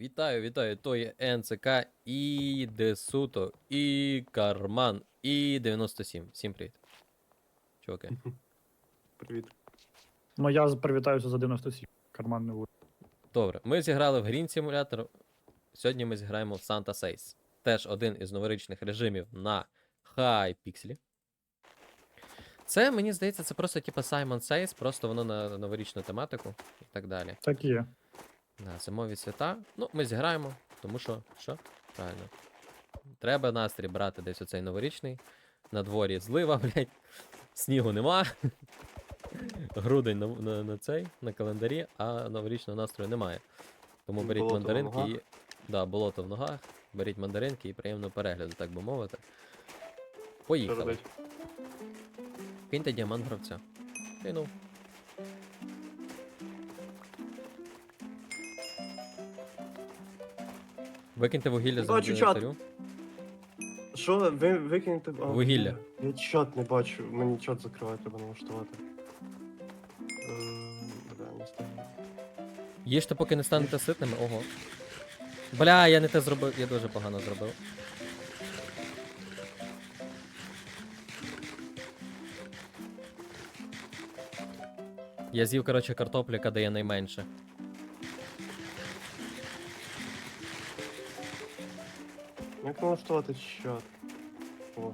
Вітаю, вітаю, то є НЦК і Десуто, і Карман, і 97. Всім привіт. Чуваки. Привіт. Ну я привітаюся за 97. Карман не буде. Добре, ми зіграли в Green Simulator. Сьогодні ми зіграємо в Santa Says. Теж один із новорічних режимів на Hypixel. Це, мені здається, це просто типу Simon Says, просто воно на новорічну тематику і так далі. Так і є. Да, зимові свята. Ну, ми зіграємо, тому що, що? Правильно. Треба настрій брати десь оцей новорічний. На дворі злива, блядь. Снігу нема. Грудень на, на, на цей, на календарі, а новорічного настрою немає. Тому беріть Болото мандаринки і. Да, болото в ногах. Беріть мандаринки і приємного перегляду, так би мовити. Поїхали. Киньте діамант гравця. Кинув. Викиньте вугілля з Бачу, чат. Що, ви викинете. а, Вугілля. Я чат не бачу, мені чат закривати треба налаштувати. Е, Бля, не знаю. Їжте, поки не станете ситними. Ого. Бля, я не те зробив, я дуже погано зробив. Я з'їв, коротше, картоплю, яка дає найменше. Як налаштувати чат? О,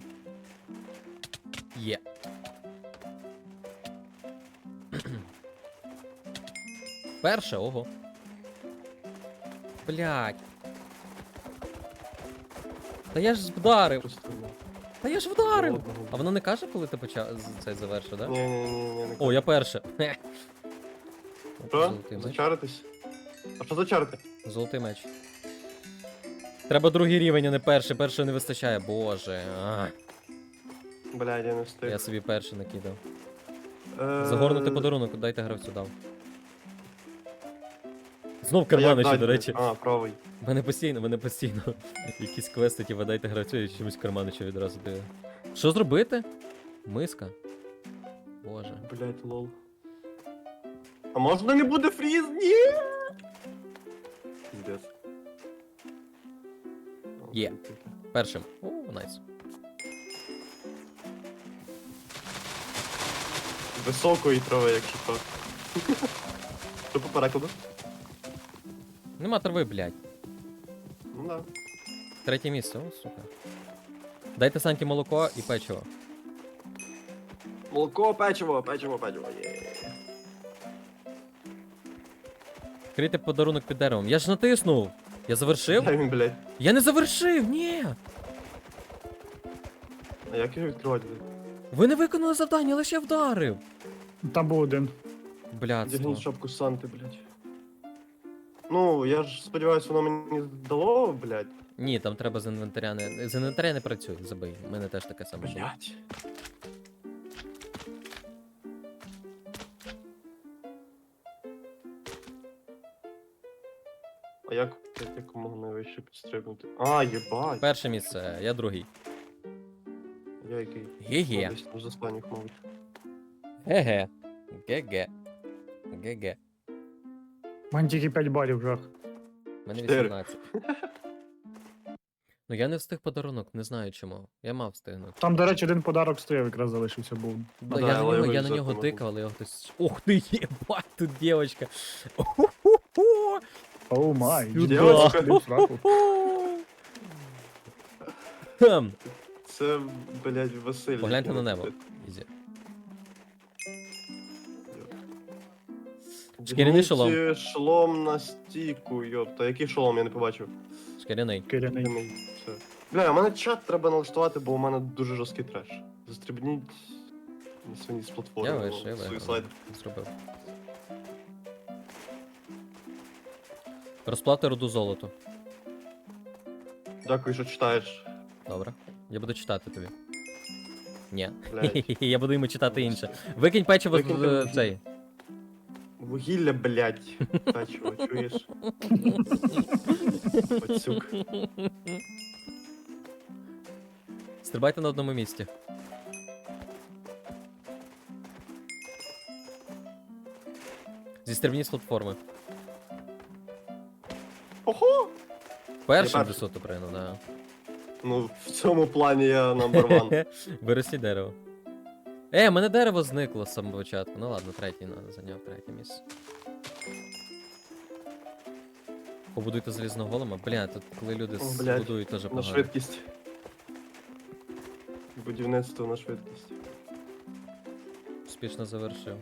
Є. Перше, ого. Блять. Та я ж вдарив. Та я ж вдарив. А воно не каже, коли ти почав цей завершив, да? Ні, ні, ні, ні, не О, я перше. Хе. Що? Золотий меч. Зачаритись? А що зачарити? Золотий меч. Треба другий рівень, а не перший. Першого не вистачає. Боже. А, Бля, я не встиг. я собі перший накидав. Е, Загорнути подарунок, дайте гравцю дав. Знов а як кармани ще, дати? до речі. А, правий. Мене постійно, мене постійно. Якісь квести, ті дайте гравцю і чомусь кармани ще відразу дає. Що зробити? Миска. Боже. Блять, лол. А можна не буде фріз? Ні! Піздець. Є. Першим. О, найс. Високої трави, якщо так. Що по перекладу? Нема трави, блядь. Ну да. Третє місце, о, сука. Дайте Санті молоко і печиво. Молоко, печиво, печиво, печиво. Є. Крийте подарунок під деревом. Я ж натиснув. Я завершив? Дай блядь. Я не завершив, ні. А як його відкривати, блядь? Ви не виконали завдання, лише я вдарив. Там був один. Блядство. Дягніть шапку Санти, блядь. Ну, я ж сподіваюся, воно мені дало, блядь. Ні, там треба з інвентаря не. З інвентаря не працює, забий. У мене теж таке саме було. Блядь. А як якомога найвище підстрибнути? А, єбать. Перше місце, я другий. Я який? Ге-ге. Десь з останніх, мабуть. Ге-ге. Ге-ге. Ге-ге. У мене тільки 5 балів жах. У мене Чотири. 18. Ну я не встиг подарунок, не знаю чому. Я мав встигнути. Там, до речі, один подарок стояв, якраз залишився був. Да, да, я, на але нього, його я на нього можна. тикав, але його хтось. Ух ти, єбать, тут дівчинка. Оу май. Сюда. Хм. Це, блядь, Василь. Погляньте на небо. Ізі. Шкіряний шолом. Шкіряний шолом на стійку, йопта. Який шолом я не побачив? Шкіряний. Все. Бля, у мене чат треба налаштувати, бо у мене дуже жорсткий треш. Застрибніть на свині з платформи. Я вийшов, я виграв. Зробив. Розплати роду золоту. Дякую, що читаєш. Добре. Я буду читати тобі. Ні. Блядь. Я буду йому читати інше. Викинь печиво вугілля. цей. Вугілля, блядь. Печиво, чуєш? Пацюк. Стрибайте на одному місці. Зістрибніть з платформи. Ого! Першим перший. висоту прийняв, да. Ну, в цьому плані я номер ван. Вирості дерево. Е, мене дерево зникло з самого початку. Ну ладно, третій надо, зайняв третє місце. Побудуйте залізного голема. Бля, тут коли люди О, с- блядь, будують теж На погано. швидкість. Будівництво на швидкість. Успішно завершив.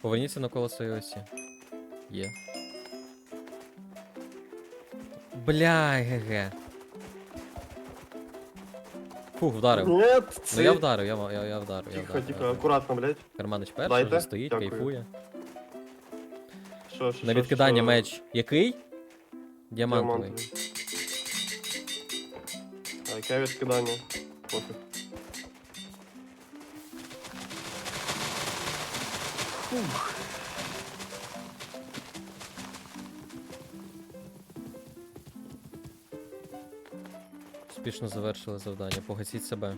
Поверніться навколо своєї осі. Є. Бля, ге-ге. Фух, вдарив. Ні, Ну я вдарив, я, я, я вдарив. я Тихо, вдарив, тихо, я вдарив. акуратно, блядь. Карманич перший Дайте. вже стоїть, Дякую. кайфує. Що, що, На що, відкидання що? меч який? Діамантовий. Діамантовий. А яке відкидання? Пофіг. Ух. Успішно завершили завдання. Погасіть себе.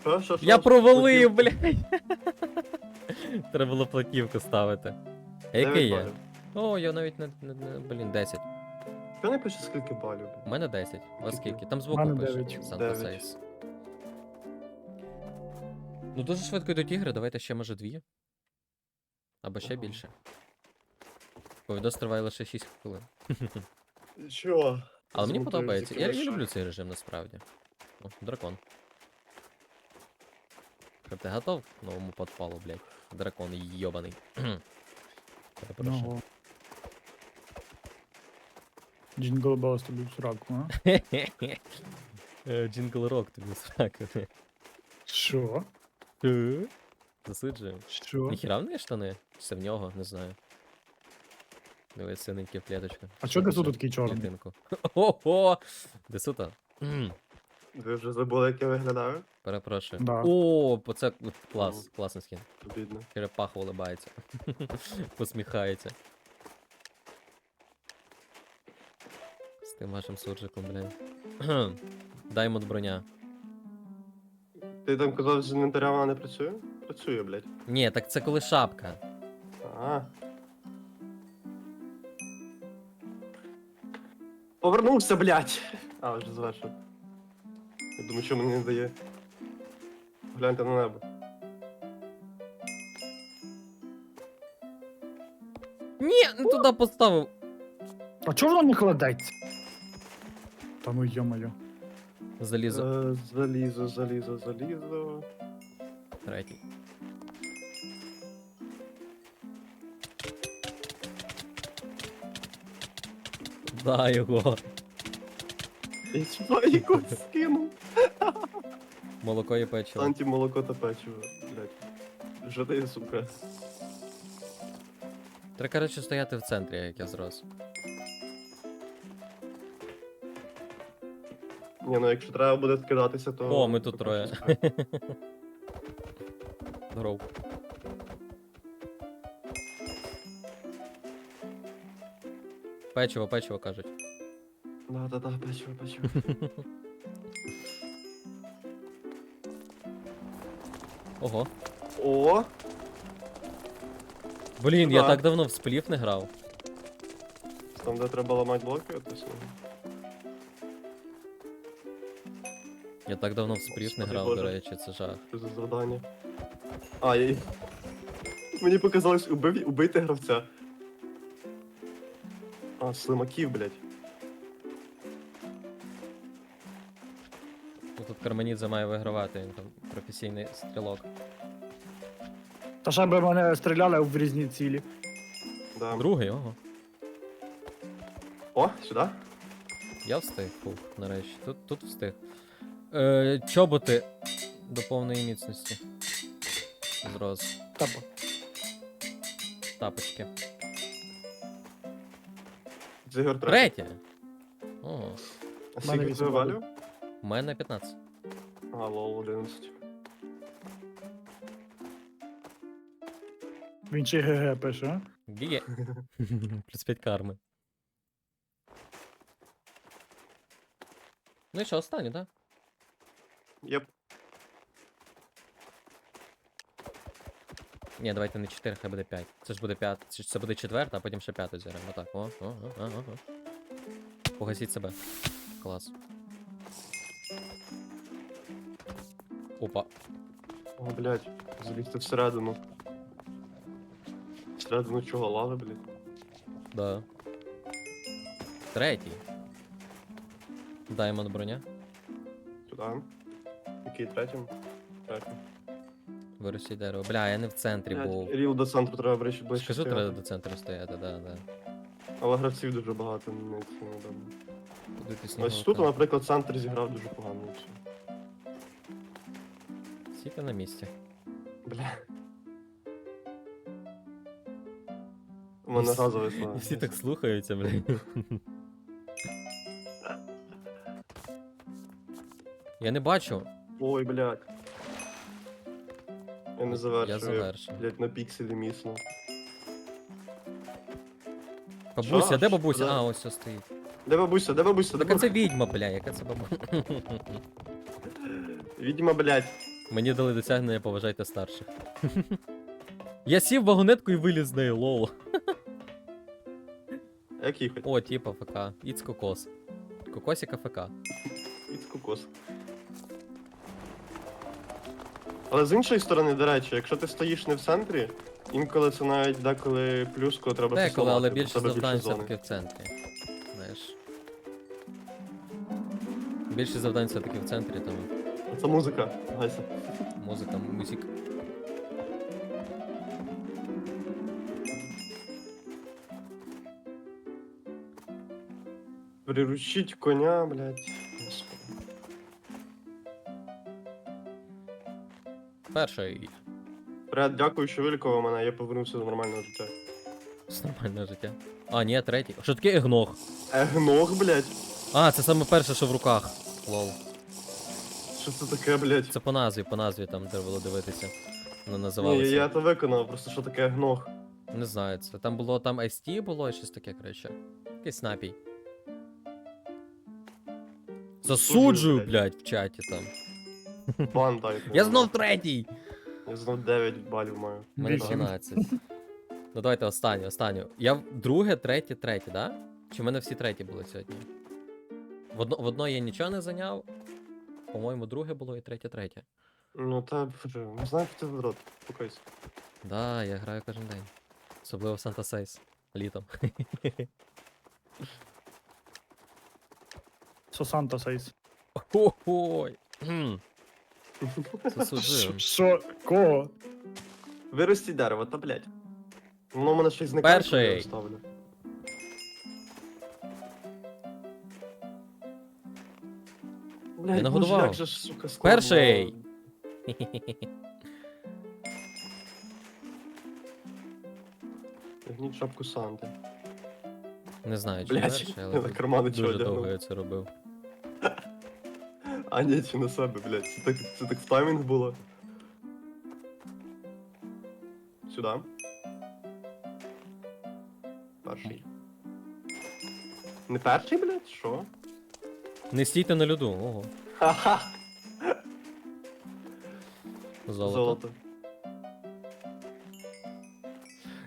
Що, що, що? Я провалив, блядь. Треба було платівку ставити. А Дев'ять який я? балів. О, я навіть не, не, не блін, 10. Що не пише скільки балів? У мене 10. У вас Скільки? скільки? Там У збоку мене пише. дев'ять. Санта Дев'ять. Сейс. Ну дуже швидко йдуть ігри, давайте ще може дві. Або ще Ага. більше. Бо відос триває лише 6 хвилин. Що? Але мені подобається. Я, я люблю цей режим насправді. О, дракон. Ти готов к новому подпалу, блядь? Дракон йобаний. Перепрошую. Ну. Джингл Беллс тобі в сраку, а? Е, Джингл рок тобі сраку. Що? Засиджуємо. Що? Ніхіра в неї штани? Чи це в нього, не знаю. Дивись, синенькі в. А чого десу тут такий чорний? Клітинку. Ого! Десута. М, Ви вже забули, як я виглядаю? Перепрошую. Да. О, по це клас, Мгм. класний скін. Обідно. Черепаха улибається. Посміхається. З тим вашим суржиком, блядь. Даймонд броня. Ти там казав, з інвентаря вона не працює? Працює, блядь. Ні, так це коли шапка. А. Повернувся, блядь! А, вже завершив. Я думаю, що мені не дає. Гляньте на небо. Ні, не туди поставив. А чого воно не кладеться? Та ну йо-моє. Залізо. Е, залізо, залізо, залізо. Третій. Да, його. Чіпа якось скинув. Молоко і печиво. Анті молоко та печиво, блядь. Жади, сука. Треба, коротше, стояти в центрі, як я зрос. Ні, ну якщо треба буде скидатися, то. О, ми тут троє. Здоров. Печиво, печиво кажуть. Да, да, да, печиво, печиво. Ого. О! Блін, я так давно в сплів не грав. Там, де треба ламати блоки, от ось. Я так давно в сплів не Господи грав, до Боже. речі, це жах. Що за завдання? А, я... Мені показалось убив... убити гравця. А, слимаків, блядь. Ну, Тут Карманідзе має вигравати, він там професійний стрілок. Та ще би мене стріляли в різні цілі. Да. Другий, ого. О, сюди. Я встиг, фух, нарешті. Тут, тут встиг. Е, чоботи до повної міцності. Зрос. Тапа. Тапочки. Зігор третій. Третє. О, А Мене скільки вісім це валю? у мене 15. А, лол, 11. Він ще ГГ пише, а? Гіге. Плюс 5 карми. Ну і що, останнє, так? Єп. Ні, давайте не 4, хай буде 5. Це ж буде 5. Це, це буде четверта, а потім ще п'яту зіграємо. Отак. О, о, о, о, о, о. Погасіть себе. Клас. Опа. О, блядь, залізти всередину. Всередину чого лави, блядь? Да. Третій. Даймонд броня. Сюди. Який третім? Третім. Виросі дерево. Бля, я не в центрі був. Ріл до центру треба ближче ближче. Скажу, стояти. треба до центру стояти, да, да. Але гравців дуже багато, не дам. Ось тут, наприклад, центр зіграв дуже погано. Сіти на місці. Бля. У мене разовий слава. І всі так слухаються, блядь. Я не бачу. Ой, блядь. Я не завершую. Я завершив. Блядь, на пікселі місно. Бабуся, де бабуся? Де? А, ось все стоїть. Де бабуся, де бабуся, де Так а це бабуся? відьма, бля, яка це бабуся? Відьма, блядь. Мені дали досягнення, поважайте старших. Я сів в вагонетку і виліз з неї, лол. Як? О, типа ФК. Іц кокос. Кокосіка ФК. Від кокос. Але з іншої сторони, до речі, якщо ти стоїш не в центрі, інколи це навіть деколи плюс, коли треба Деколи, але більше завдань все-таки в центрі. Знаєш. Більше завдань все-таки в центрі, тому Це музика, Гайся. музика, музик. Приручить коня, блядь. Перший. Привет, дякую, що вилікував мене, я повернувся до нормального життя. З нормального життя. А, ні, третій. Що таке егног? Егног, блядь? А, це саме перше, що в руках. Лол. Що це таке, блядь? Це по назві, по назві там треба було дивитися. Воно Ні, називалося. я то виконав, просто що таке егног. Не знаю, це там було там ST було і щось таке, коротше. Якийсь напій. Засуджую, блядь, в чаті там. Бан дай. Я знов третій! Я знов 9 балів маю. У мене Вісім. 12. Ну давайте останню, останню. Я в- друге, третє, третє, да? Чи в мене всі треті були сьогодні? В, одно, в одної я нічого не зайняв. По-моєму, друге було і третє, третє. Ну та вже, не знаю, як ти в рот. Покойся. Да, я граю кожен день. Особливо в Санта Сейс. Літом. Сосанта сейс. Ой. Кхм. Засуджую. Що? Кого? Вирості дерево, та блядь. Воно в мене щось зникає. коли я його ставлю. Блядь, нагодував. як же ж, сука, складно. Перший. Гніть шапку Санти. Не знаю, чи Блядь, перший, я але на кармани чого дуже довго одягнув. я це робив. А ні, чи на себе, блядь. Це так, це так в таймінг було. Сюди. Перший. Не перший, блядь? Що? Не стійте на льоду, ого. Ха-ха! Золото. Золото.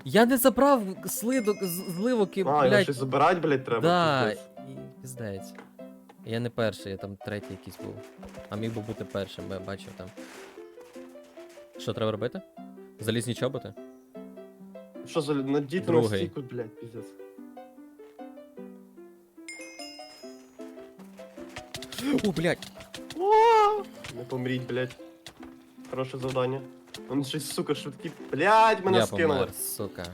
Я не забрав слидок, з- зливок і, А, його блядь. щось забирать, блядь, треба. Да, пиздець. і піздець. Я не перший, я там третій якийсь був. А міг би бути першим, бо я бачив там. Що треба робити? Залізні чоботи? Що за надіти на Другий. стійку, блядь, піздець. О, блядь. Не помріть, блядь. Хороше завдання. Он щось, сука, швидкі. Блядь, мене я скинули. помер, сука.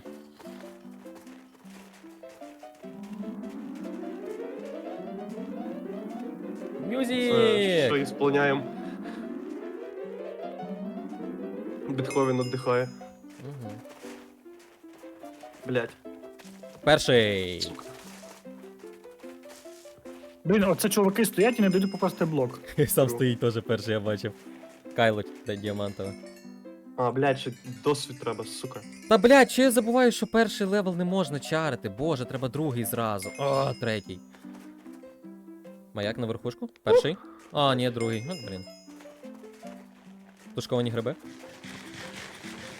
Це Мюзик! що ісполняємо. Бетховен віддихає. Угу. Блядь. Перший. Блін, оце чуваки стоять і не дають попасти блок. Сам стоїть теж перший, я бачив. Кайло, та діамантова. А, блядь, ще досвід треба, сука. Та блядь, чи я забуваю, що перший левел не можна чарити. Боже, треба другий зразу. О, третій. Маяк на верхушку? Перший? А, ні, другий. Ну, блін. Тушковані гриби.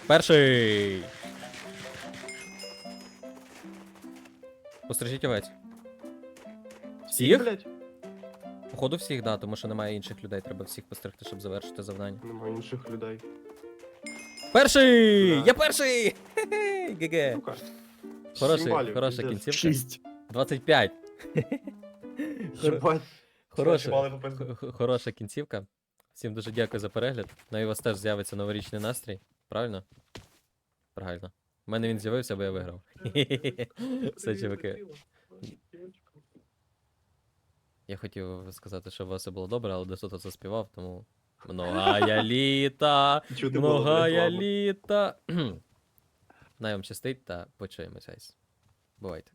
Перший! Пострижіть овець. Всіх? Походу всіх, да, тому що немає інших людей, треба всіх постригти, щоб завершити завдання. Немає інших людей. Перший! Да. Я перший! Хе-хе! ГГ. Сука. Хороший, хороша пиздец. кінцівка. Шість. 25. Єбать. Хороша, х- хороша кінцівка. Всім дуже дякую за перегляд. Ну і у вас теж з'явиться новорічний настрій. Правильно? Правильно. У мене він з'явився, бо я виграв. Все, чуваки. Я хотів сказати, що у вас все було добре, але Десото заспівав, тому. Многая літа, Чути було, блядь, многая ладно. літа. Най вам щастить та почуємось, гайс. Бувайте.